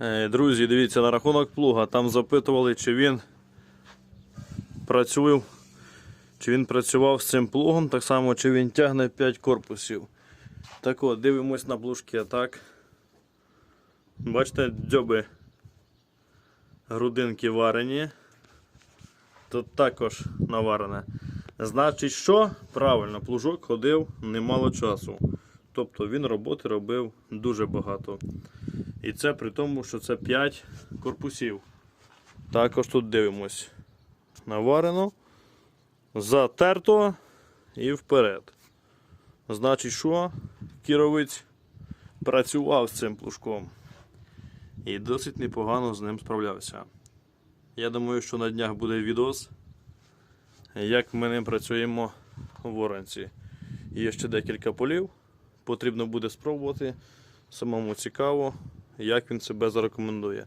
Е, Друзі, дивіться на рахунок плуга. Там запитували, чи він працює, чи він працював з цим плугом, так само, чи він тягне 5 корпусів. Так от, дивимось на плужки. Так. Бачите, дзьоби грудинки варені. Тут також наварене. Значить, що? Правильно, плужок ходив немало часу. Тобто він роботи робив дуже багато. І це при тому, що це 5 корпусів. Також тут дивимось. Наварено, затерто і вперед. Значить, що? Кіровець працював з цим плужком. І досить непогано з ним справлявся. Я думаю, що на днях буде відос, як ми ним працюємо в Воронці. Є ще декілька полів. Потрібно буде спробувати. Самому цікаво, як він себе зарекомендує.